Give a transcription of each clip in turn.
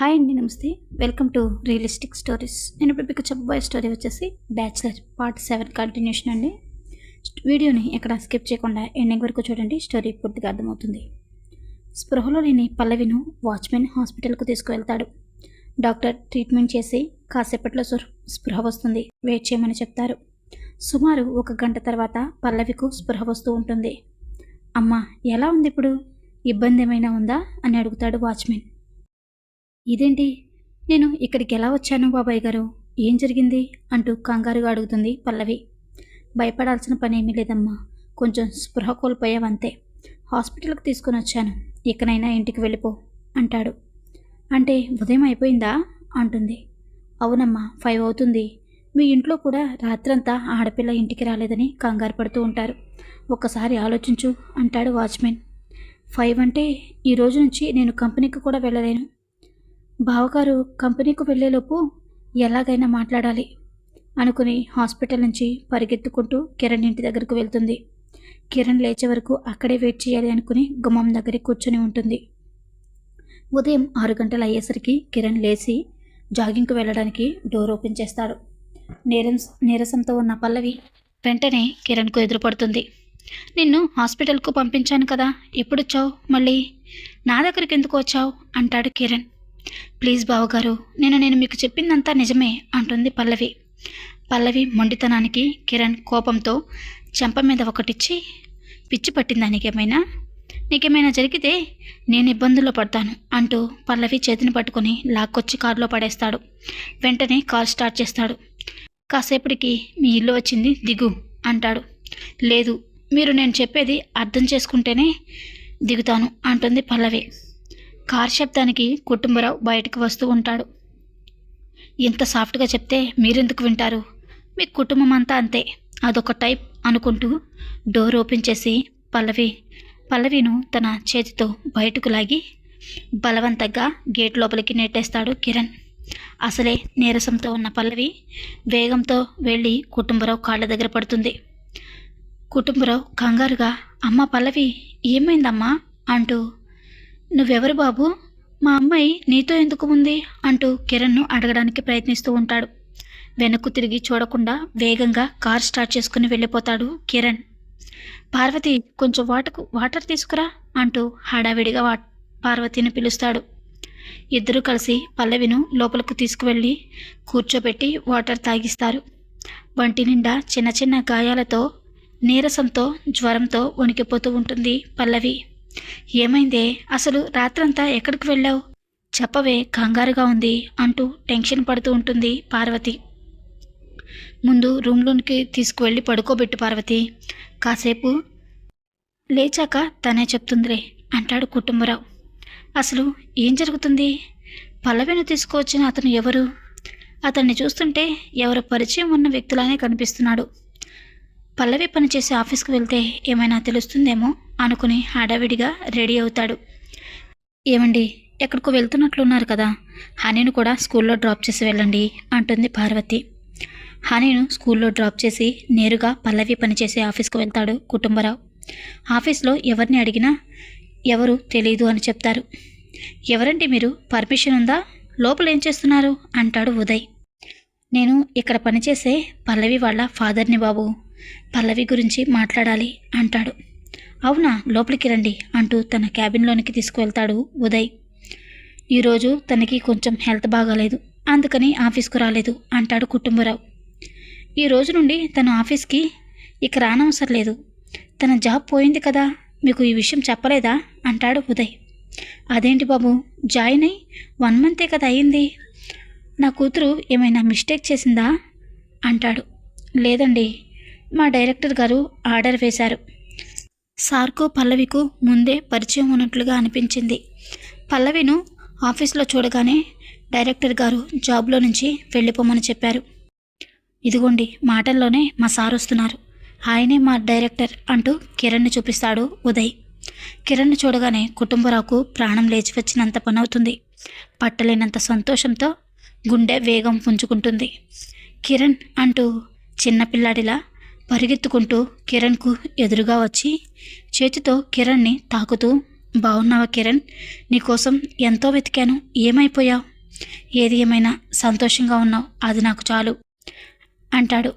Hi అండి నమస్తే. Welcome to realistic stories. నేను ఇప్పుడు మీకు చెప్పబోయే స్టోరీ వచ్చేసి బ్యాచిలర్ పార్ట్ సెవెన్ కంటిన్యూషన్ అండి. వీడియోని ఎక్కడ స్కిప్ చేయకుండా ఎండింగ్ వరకు చూడండి స్టోరీ పూర్తిగా అర్థమవుతుంది. స్పృహలో లేని పల్లవిను వాచ్మెన్ హాస్పిటల్కు తీసుకువెళ్తాడు. డాక్టర్ ట్రీట్మెంట్ చేసి కాసేపట్లో స్పృహ వస్తుంది. వెయిట్ చేయమని చెప్తారు. సుమారు ఒక గంట తర్వాత పల్లవికు స్పృహ వస్తూ ఉంటుంది. అమ్మ ఎలా ఉంది ఇప్పుడు? ఇబ్బంది ఏమైనా ఉందా? అని అడుగుతాడు వాచ్మెన్. ఇదేంటి? నేను ఇక్కడికి ఎలా వచ్చాను బాబాయ్ గారు? ఏం జరిగింది? అంటూ కంగారుగా అడుగుతుంది పల్లవి. భయపడాల్సిన పని ఏమీ లేదమ్మా. కొంచెం స్పృహ కోల్పోయావంతే. హాస్పిటల్కి తీసుకుని వచ్చాను. ఇకనైనా ఇంటికి వెళ్ళిపో అంటాడు. అంటే ఉదయం అయిపోయిందా? అంటుంది. అవునమ్మా ఫైవ్ అవుతుంది. మీ ఇంట్లో కూడా రాత్రంతా ఆడపిల్ల ఇంటికి రాలేదని కంగారు పడుతూ ఉంటారు. ఒక్కసారి ఆలోచించు అంటాడు వాచ్మెన్. ఫైవ్ అంటే ఈ రోజు నుంచి నేను కంపెనీకి కూడా వెళ్ళలేను. బావగారు కంపెనీకి వెళ్ళేలోపు ఎలాగైనా మాట్లాడాలి అనుకుని హాస్పిటల్ నుంచి పరిగెత్తుకుంటూ కిరణ్ ఇంటి దగ్గరకు వెళ్తుంది. కిరణ్ లేచే వరకు అక్కడే వెయిట్ చేయాలి అనుకుని గుమ్మం దగ్గర కూర్చొని ఉంటుంది. ఉదయం ఆరు గంటలు అయ్యేసరికి కిరణ్ లేచి జాగింగ్కు వెళ్ళడానికి డోర్ ఓపెన్ చేస్తాడు. నీరం నీరసంతో ఉన్న పల్లవి వెంటనే కిరణ్కు ఎదురుపడుతుంది. నిన్ను హాస్పిటల్కు పంపించాను కదా ఎప్పుడొచ్చావు? మళ్ళీ నా దగ్గరికి ఎందుకు వచ్చావు? అంటాడు కిరణ్. ప్లీజ్ బావగారు నేను నేను మీకు చెప్పిందంతా నిజమే అంటుంది పల్లవి. పల్లవి మొండితనానికి కిరణ్ కోపంతో చెంప మీద ఒకటిచ్చి పిచ్చి పట్టిందా నీకేమైనా? నీకేమైనా జరిగితే నేను ఇబ్బందుల్లో పడతాను అంటూ పల్లవి చేతిని పట్టుకొని లాక్కొచ్చి కారులో పడేస్తాడు. వెంటనే కార్ స్టార్ట్ చేస్తాడు. కాసేపటికి మీ ఇల్లు వచ్చింది దిగు అంటాడు. లేదు మీరు నేను చెప్పేది అర్థం చేసుకుంటేనే దిగుతాను అంటుంది పల్లవి. కార్ శబ్దానికి కుటుంబరావు బయటకు వస్తూ ఉంటాడు. ఇంత సాఫ్ట్గా చెప్తే మీరెందుకు వింటారు? మీ కుటుంబం అంతా అంతే. అదొక టైప్ అనుకుంటూ డోర్ ఓపెన్ చేసి పల్లవి పల్లవిను తన చేతితో బయటకు లాగి బలవంతంగా గేట్ లోపలికి నెట్టేస్తాడు కిరణ్. అసలే నీరసంతో ఉన్న పల్లవి వేగంతో వెళ్ళి కుటుంబరావు కాళ్ళ దగ్గర పడుతుంది. కుటుంబరావు కంగారుగా అమ్మ పల్లవి ఏమైందమ్మా? అంటూ నువ్వెవరు బాబు? మా అమ్మాయి నీతో ఎందుకు ఉంది? అంటూ కిరణ్ను అడగడానికి ప్రయత్నిస్తూ ఉంటాడు. వెనక్కు తిరిగి చూడకుండా వేగంగా కార్ స్టార్ట్ చేసుకుని వెళ్ళిపోతాడు కిరణ్. పార్వతి కొంచెం వాటకు వాటర్ తీసుకురా అంటూ హడావిడిగా వా పార్వతిని పిలుస్తాడు. ఇద్దరూ కలిసి పల్లవిను లోపలకు తీసుకువెళ్ళి కూర్చోబెట్టి వాటర్ తాగిస్తారు. వంటి నిండా చిన్న చిన్న గాయాలతో నీరసంతో జ్వరంతో వణికిపోతూ ఉంటుంది పల్లవి. ఏమైందే? అసలు రాత్రంతా ఎక్కడికి వెళ్ళావు? చెప్పవే కంగారుగా ఉంది అంటూ టెన్షన్ పడుతూ ఉంటుంది పార్వతి. ముందు రూమ్లోనికి తీసుకువెళ్ళి పడుకోబెట్టు పార్వతి. కాసేపు లేచాక తనే చెప్తుందిలే అంటాడు కుటుంబరావు. అసలు ఏం జరుగుతుంది? పల్లవిని తీసుకువచ్చిన అతను ఎవరు? అతన్ని చూస్తుంటే ఎవరు పరిచయం ఉన్న వ్యక్తులానే కనిపిస్తున్నాడు. పల్లవి పనిచేసే ఆఫీస్కి వెళ్తే ఏమైనా తెలుస్తుందేమో అనుకుని హడావిడిగా రెడీ అవుతాడు. ఏమండి ఎక్కడికో వెళ్తున్నట్లున్నారు కదా హనీను కూడా స్కూల్లో డ్రాప్ చేసి వెళ్ళండి అంటుంది పార్వతి. హనీను స్కూల్లో డ్రాప్ చేసి నేరుగా పల్లవి పనిచేసే ఆఫీస్కి వెళ్తాడు కుటుంబరావు. ఆఫీస్లో ఎవరిని అడిగినా ఎవరు తెలీదు అని చెప్తారు. ఎవరండి మీరు? పర్మిషన్ ఉందా? లోపల ఏం చేస్తున్నారు? అంటాడు ఉదయ్. నేను ఇక్కడ పనిచేసే పల్లవి వాళ్ళ ఫాదర్ని బాబు. పల్లవి గురించి మాట్లాడాలి అంటాడు. అవునా లోపలికి రండి అంటూ తన క్యాబిన్లోనికి తీసుకువెళ్తాడు ఉదయ్. ఈరోజు తనకి కొంచెం హెల్త్ బాగాలేదు అందుకని ఆఫీస్కు రాలేదు అంటాడు కుటుంబరావు. ఈ రోజు నుండి తన ఆఫీస్కి ఇక రానవసరం లేదు. తన జాబ్ పోయింది కదా మీకు ఈ విషయం చెప్పలేదా అంటాడు ఉదయ్. అదేంటి బాబు జాయిన్ అయి వన్ మంతే కదా అయ్యింది నా కూతురు ఏమైనా మిస్టేక్ చేసిందా? అంటాడు. లేదండి మా డైరెక్టర్ గారు ఆర్డర్ వేశారు. సార్కు పల్లవికు ముందే పరిచయం ఉన్నట్లుగా అనిపించింది. పల్లవిను ఆఫీస్లో చూడగానే డైరెక్టర్ గారు జాబ్లో నుంచి వెళ్ళిపోమని చెప్పారు. ఇదిగోండి మాటల్లోనే మా సార్ వస్తున్నారు. ఆయనే మా డైరెక్టర్ అంటూ కిరణ్ని చూపిస్తాడు ఉదయ్. కిరణ్ని చూడగానే కుటుంబరావుకు ప్రాణం లేచి వచ్చినంత పనవుతుంది. పట్టలేనంత సంతోషంతో గుండె వేగం పుంజుకుంటుంది. కిరణ్ అంటూ చిన్నపిల్లాడిలా పరిగెత్తుకుంటూ కిరణ్కు ఎదురుగా వచ్చి చేతితో కిరణ్ని తాకుతూ బాగున్నావా కిరణ్? నీకోసం ఎంతో వెతికాను. ఏమైపోయావు? ఏది ఏమైనా సంతోషంగా ఉన్నావు? అది నాకు చాలు అంటాడు.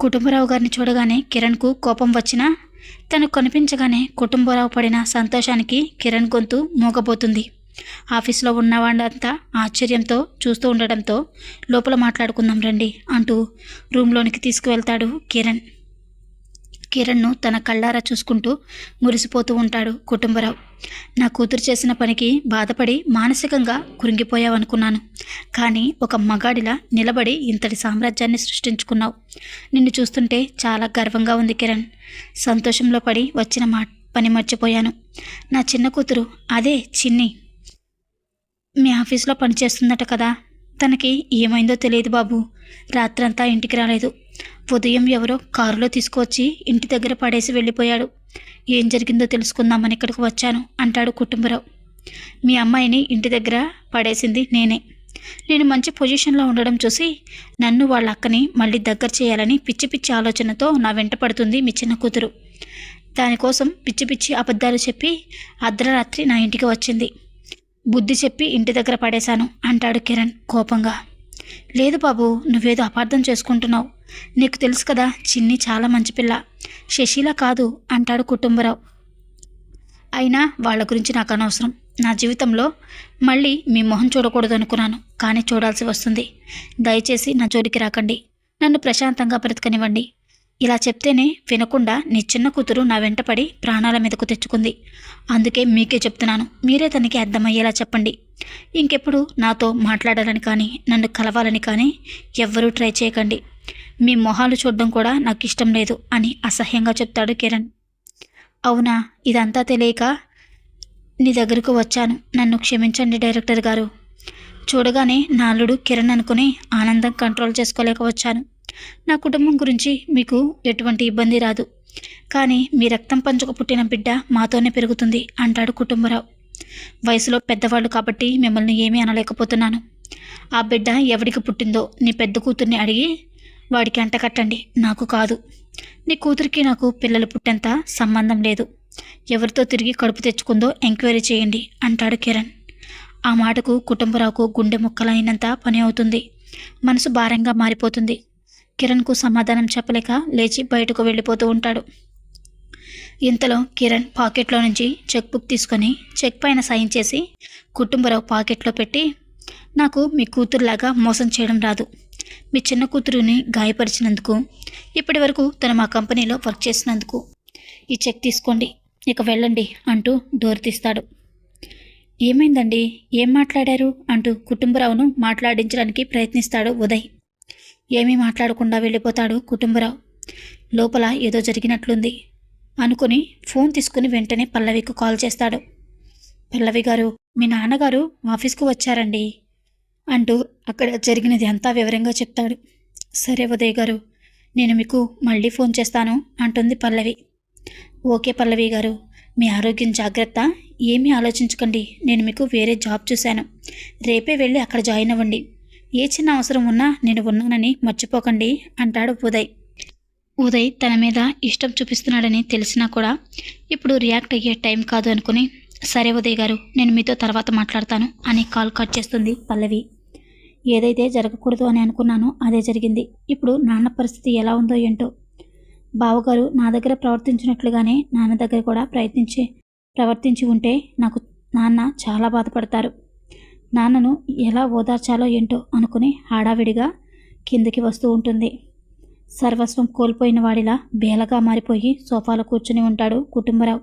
కుటుంబరావు గారిని చూడగానే కిరణ్కు కోపం వచ్చినా తను కనిపించగానే కుటుంబరావు పడిన సంతోషానికి కిరణ్ గొంతు మూగబోతుంది. ఆఫీస్లో ఉన్నవాళ్ళంతా ఆశ్చర్యంతో చూస్తూ ఉండడంతో లోపల మాట్లాడుకుందాం రండి అంటూ రూమ్లోనికి తీసుకువెళ్తాడు కిరణ్. కిరణ్ను తన కళ్ళారా చూసుకుంటూ మురిసిపోతూ ఉంటాడు కుటుంబరావు. నా కూతురు చేసిన పనికి బాధపడి మానసికంగా కురింగిపోయావనుకున్నాను కానీ ఒక మగాడిలా నిలబడి ఇంతటి సామ్రాజ్యాన్ని సృష్టించుకున్నావు. నిన్ను చూస్తుంటే చాలా గర్వంగా ఉంది కిరణ్. సంతోషంలో పడి వచ్చిన మా పని మర్చిపోయాను. నా చిన్న కూతురు అదే చిన్ని. మీ ఆఫీస్లో పనిచేస్తుందట కదా. తనకి ఏమైందో తెలియదు బాబు. రాత్రంతా ఇంటికి రాలేదు. ఉదయం ఎవరో కారులో తీసుకువచ్చి ఇంటి దగ్గర పడేసి వెళ్ళిపోయాడు. ఏం జరిగిందో తెలుసుకుందామని ఇక్కడికి వచ్చాను అంటాడు కుటుంబరావు. మీ అమ్మాయిని ఇంటి దగ్గర పడేసింది నేనే. నేను మంచి పొజిషన్లో ఉండడం చూసి నన్ను వాళ్ళ అక్కని మళ్ళీ దగ్గర చేయాలని పిచ్చి పిచ్చి ఆలోచనతో నా వెంట పడుతుంది మీ చిన్న కూతురు. దానికోసం పిచ్చి పిచ్చి అబద్ధాలు చెప్పి అర్ధరాత్రి నా ఇంటికి వచ్చింది. బుద్ధి చెప్పి ఇంటి దగ్గర పడేశాను అంటాడు కిరణ్ కోపంగా. లేదు బాబు నువ్వేదో అపార్థం చేసుకుంటున్నావు. నీకు తెలుసు కదా చిన్ని చాలా మంచి పిల్ల. శశిల కాదు అంటాడు కుటుంబరావు. అయినా వాళ్ళ గురించి నాకు అనవసరం. నా జీవితంలో మళ్ళీ మీ మొహం చూడకూడదు అనుకున్నాను కానీ చూడాల్సి వస్తుంది. దయచేసి నా జోలికి రాకండి. నన్ను ప్రశాంతంగా బ్రతకనివ్వండి. ఇలా చెప్తేనే వినకుండా నీ చిన్న కూతురు నా వెంటపడి ప్రాణాల మీదకు తెచ్చుకుంది. అందుకే మీకే చెప్తున్నాను. మీరే తనకి అర్థమయ్యేలా చెప్పండి. ఇంకెప్పుడు నాతో మాట్లాడాలని కానీ నన్ను కలవాలని కానీ ఎవ్వరూ ట్రై చేయకండి. మీ మొహాలు చూడడం కూడా నాకు ఇష్టం లేదు అని అసహ్యంగా చెప్తాడు కిరణ్. అవునా? ఇదంతా తెలియక నీ దగ్గరకు వచ్చాను. నన్ను క్షమించండి డైరెక్టర్ గారు. చూడగానే నాలుడు కిరణ్ అనుకుని ఆనందం కంట్రోల్ చేసుకోలేక వచ్చాను. నా కుటుంబం గురించి మీకు ఎటువంటి ఇబ్బంది రాదు. కానీ మీ రక్తం పంచుకు పుట్టిన బిడ్డ మాతోనే పెరుగుతుంది అంటాడు కుటుంబరావు. వయసులో పెద్దవాళ్ళు కాబట్టి మిమ్మల్ని ఏమీ అనలేకపోతున్నాను. ఆ బిడ్డ ఎవడికి పుట్టిందో నీ పెద్ద కూతుర్ని అడిగి వాడికి అంటకట్టండి నాకు కాదు. నీ కూతురికి నాకు పిల్లలు పుట్టేంత సంబంధం లేదు. ఎవరితో తిరిగి కడుపు తెచ్చుకుందో ఎంక్వైరీ చేయండి అంటాడు కిరణ్. ఆ మాటకు కుటుంబరావుకు గుండె ముక్కలైనంత పని అవుతుంది. మనసు భారంగా మారిపోతుంది. కిరణ్కు సమాధానం చెప్పలేక లేచి బయటకు వెళ్ళిపోతూ ఉంటాడు. ఇంతలో కిరణ్ పాకెట్లో నుంచి చెక్ బుక్ తీసుకొని చెక్ పైన సైన్ చేసి కుటుంబరావు పాకెట్లో పెట్టి నాకు మీ కూతురులాగా మోసం చేయడం రాదు. మీ చిన్న కూతురుని గాయపరిచినందుకు ఇప్పటి వరకు తను మా కంపెనీలో వర్క్ చేసినందుకు. ఈ చెక్ తీసుకోండి ఇక వెళ్ళండి అంటూ డోర్ తీస్తాడు. ఏమైందండి? ఏం మాట్లాడారు? అంటూ కుటుంబరావును మాట్లాడించడానికి ప్రయత్నిస్తాడు ఉదయ్. ఏమీ మాట్లాడకుండా వెళ్ళిపోతాడు కుటుంబరావు. లోపల ఏదో జరిగినట్లుంది. అనుకుని ఫోన్ తీసుకుని వెంటనే పల్లవికి కాల్ చేస్తాడు. పల్లవి గారు మీ నాన్నగారు ఆఫీస్కు వచ్చారండి అంటూ అక్కడ జరిగినది అంతా వివరంగా చెప్తాడు. సరే ఉదయ్ గారు నేను మీకు మళ్ళీ ఫోన్ చేస్తాను అంటుంది పల్లవి. ఓకే పల్లవి గారు మీ ఆరోగ్యం జాగ్రత్త ఏమీ ఆలోచించకండి నేను మీకు వేరే జాబ్ చూశాను. రేపే వెళ్ళి అక్కడ జాయిన్ అవ్వండి. ఏ చిన్న అవసరం ఉన్నా నేను ఉన్నానని మర్చిపోకండి అంటాడు ఉదయ్. ఉదయ్ తన మీద ఇష్టం చూపిస్తున్నాడని తెలిసినా కూడా ఇప్పుడు రియాక్ట్ అయ్యే టైం కాదు అనుకుని సరే ఉదయ్ గారు నేను మీతో తర్వాత మాట్లాడతాను అని కాల్ కట్ చేస్తుంది పల్లవి. ఏదైతే జరగకూడదు అని అనుకున్నానో అదే జరిగింది. ఇప్పుడు నాన్న పరిస్థితి ఎలా ఉందో ఏంటో. బావగారు నా దగ్గర ప్రవర్తించినట్లుగానే నాన్న దగ్గర కూడా ప్రయత్నించి ప్రవర్తించి ఉంటే నాకు నాన్న చాలా బాధపడతారు. నాన్నను ఎలా ఓదార్చాలో ఏంటో అనుకుని హడావిడిగా కిందికి వస్తూ ఉంటుంది. సర్వస్వం కోల్పోయిన వాడిలా బేలగా మారిపోయి సోఫాలో కూర్చుని ఉంటాడు కుటుంబరావు.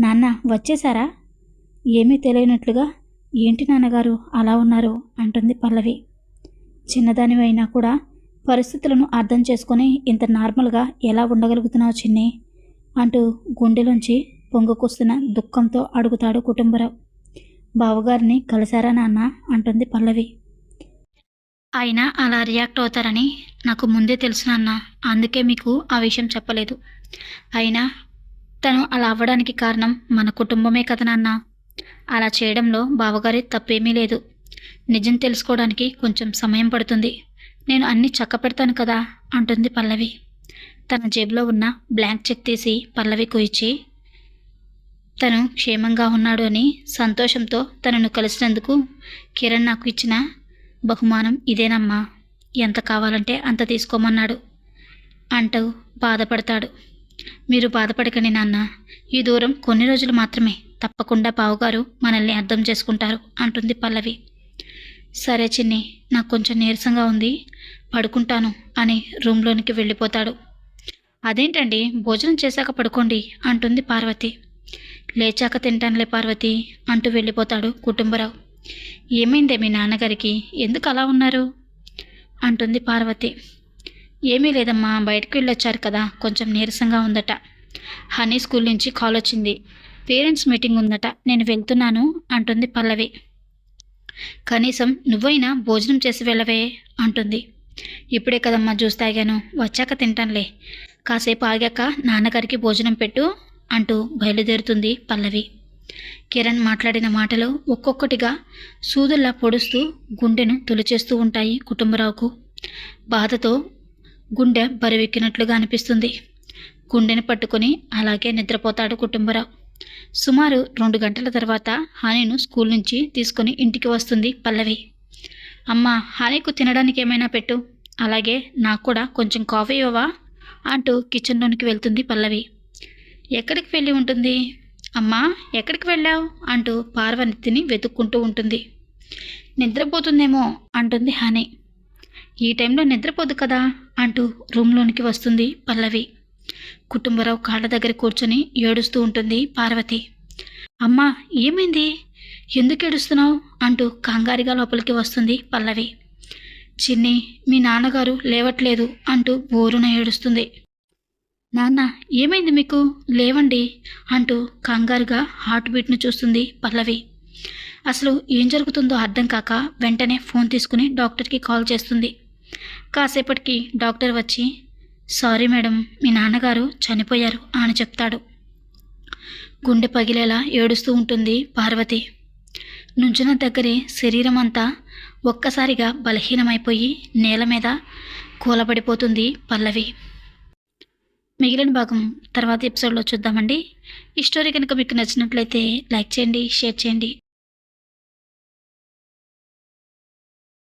నాన్న వచ్చేసారా ఏమీ తెలియనట్లుగా ఏంటి నాన్నగారు అలా ఉన్నారు? అంటుంది పల్లవి. చిన్నదానివైనా కూడా పరిస్థితులను అర్థం చేసుకొని ఇంత నార్మల్గా ఎలా ఉండగలుగుతున్నావు చిన్ని? అంటూ గుండెలోంచి పొంగుకొస్తున్న దుఃఖంతో అడుగుతాడు కుటుంబరావు. బావగారిని కలిశారా నాన్న? అంటుంది పల్లవి. అయినా అలా రియాక్ట్ అవుతారని నాకు ముందే తెలుసు నాన్న. అందుకే మీకు ఆ విషయం చెప్పలేదు. అయినా తను అలా అవ్వడానికి కారణం మన కుటుంబమే కదా నాన్న. అలా చేయడంలో బావగారి తప్పేమీ లేదు. నిజం తెలుసుకోవడానికి కొంచెం సమయం పడుతుంది. నేను అన్నీ చక్క పెడతాను కదా? అంటుంది పల్లవి. తన జేబులో ఉన్న బ్లాంక్ చెక్ తీసి పల్లవికు ఇచ్చి తను క్షేమంగా ఉన్నాడు అని సంతోషంతో తనను కలిసినందుకు కిరణ్ నాకు ఇచ్చిన బహుమానం ఇదేనమ్మా. ఎంత కావాలంటే అంత తీసుకోమన్నాడు. అంటూ బాధపడతాడు. మీరు బాధపడకండి నాన్న. ఈ దూరం కొన్ని రోజులు మాత్రమే. తప్పకుండా బావుగారు మనల్ని అర్థం చేసుకుంటారు అంటుంది పల్లవి. సరే చిన్ని నాకు కొంచెం నీరసంగా ఉంది. పడుకుంటాను అని రూమ్లోనికి వెళ్ళిపోతాడు. అదేంటండి? భోజనం చేశాక పడుకోండి అంటుంది పార్వతి. లేచాక తింటానులే పార్వతి అంటూ వెళ్ళిపోతాడు కుటుంబరావు. ఏమైందే మీ నాన్నగారికి? ఎందుకు అలా ఉన్నారు? అంటుంది పార్వతి. ఏమీ లేదమ్మా బయటకు వెళ్ళొచ్చారు కదా కొంచెం నీరసంగా ఉందట. హనీ స్కూల్ నుంచి కాల్ వచ్చింది. పేరెంట్స్ మీటింగ్ ఉందట నేను వెళ్తున్నాను అంటుంది పల్లవి. కనీసం నువ్వైనా భోజనం చేసి వెళ్ళవే అంటుంది. ఇప్పుడే కదమ్మా జ్యూస్ తాగాను వచ్చాక తింటానులే. కాసేపు ఆగాక నాన్నగారికి భోజనం పెట్టు అంటూ బయలుదేరుతుంది పల్లవి. కిరణ్ మాట్లాడిన మాటలు ఒక్కొక్కటిగా సూదుల్లా పొడుస్తూ గుండెను తొలిచేస్తూ ఉంటాయి కుటుంబరావుకు. బాధతో గుండె బరువెక్కినట్లుగా అనిపిస్తుంది. గుండెని పట్టుకొని అలాగే నిద్రపోతాడు కుటుంబరావు. సుమారు రెండు గంటల తర్వాత హానిను స్కూల్ నుంచి తీసుకొని ఇంటికి వస్తుంది పల్లవి. అమ్మ హానికు తినడానికి ఏమైనా పెట్టు. అలాగే నాకు కూడా కొంచెం కాఫీ ఇవ్వవా? అంటూ కిచెన్లోనికి వెళ్తుంది పల్లవి. ఎక్కడికి వెళ్ళి ఉంటుంది? అమ్మా ఎక్కడికి వెళ్ళావు? అంటూ పార్వతిని వెతుక్కుంటూ ఉంటుంది. నిద్రపోతుందేమో? అంటుంది హాని. ఈ టైంలో నిద్రపోదు కదా? అంటూ రూమ్లోనికి వస్తుంది పల్లవి. కుటుంబరావు కాళ్ళ దగ్గర కూర్చొని ఏడుస్తూ ఉంటుంది పార్వతి. అమ్మా ఏమైంది? ఎందుకు ఏడుస్తున్నావు? అంటూ కంగారిగా లోపలికి వస్తుంది పల్లవి. చిన్ని మీ నాన్నగారు లేవట్లేదు అంటూ బోరున ఏడుస్తుంది. నాన్న ఏమైంది మీకు? లేవండి అంటూ కంగారుగా హార్ట్ బీట్ను చూస్తుంది పల్లవి. అసలు ఏం జరుగుతుందో అర్థం కాక వెంటనే ఫోన్ తీసుకుని డాక్టర్కి కాల్ చేస్తుంది. కాసేపటికి డాక్టర్ వచ్చి సారీ మేడం మీ నాన్నగారు చనిపోయారు అని చెప్తాడు. గుండె పగిలేలా ఏడుస్తూ ఉంటుంది పార్వతి. నుంచున దగ్గరే శరీరం అంతా ఒక్కసారిగా బలహీనమైపోయి నేల మీద కూలబడిపోతుంది పల్లవి. మిగిలిన భాగం తర్వాత ఎపిసోడ్లో చూద్దామండి. ఈ స్టోరీ కనుక మీకు నచ్చినట్లయితే లైక్ చేయండి షేర్ చేయండి.